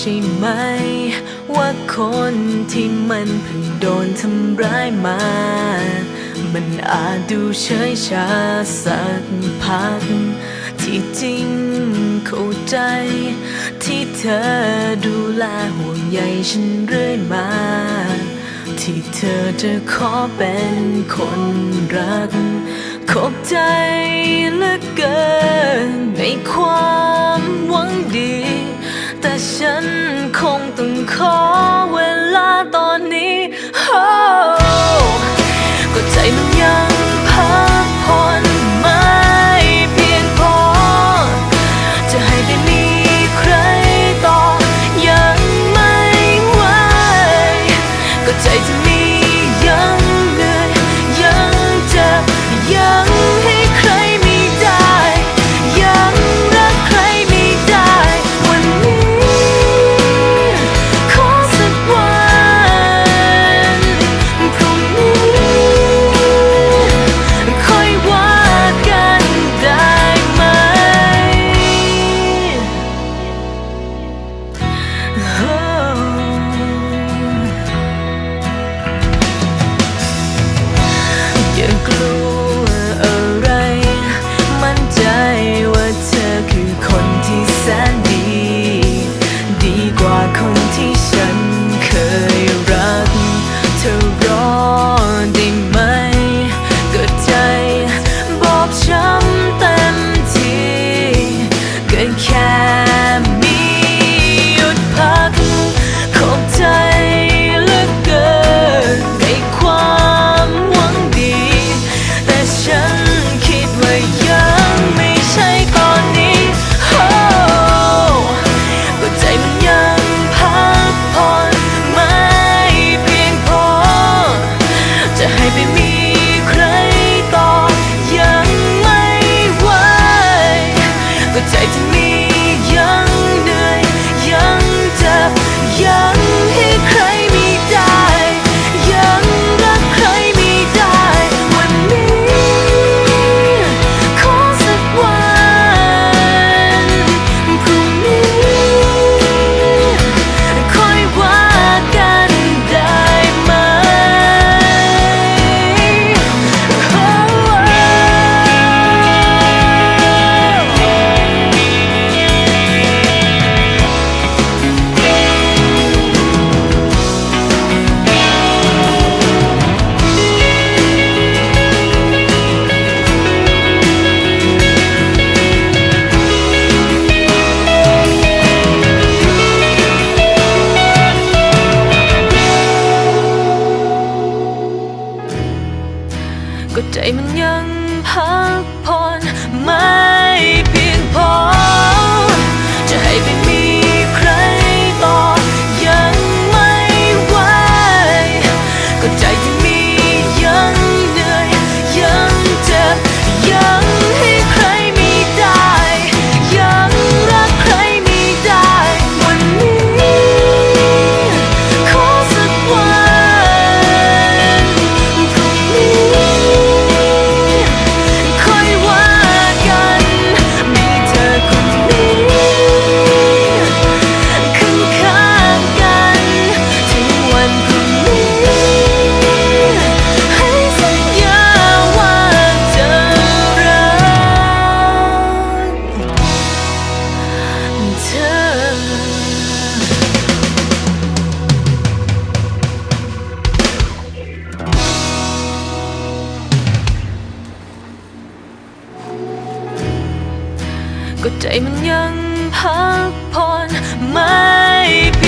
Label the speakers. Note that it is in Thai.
Speaker 1: ใช่ไหม ว่าคนที่มันเพิ่งโดนทำร้ายมา มันอาจดูเฉยชาสักพัก ที่จริงเข้าใจ ที่เธอดูแลห่วงใยฉันเรื่อยมา ที่เธอจะขอเป็นคนรัก ขอบใจเลือเกินในความ 空。 ก็ใจมันยังพักผ่อนไม่ ก็ใจมันยังพักผ่อนไม่พี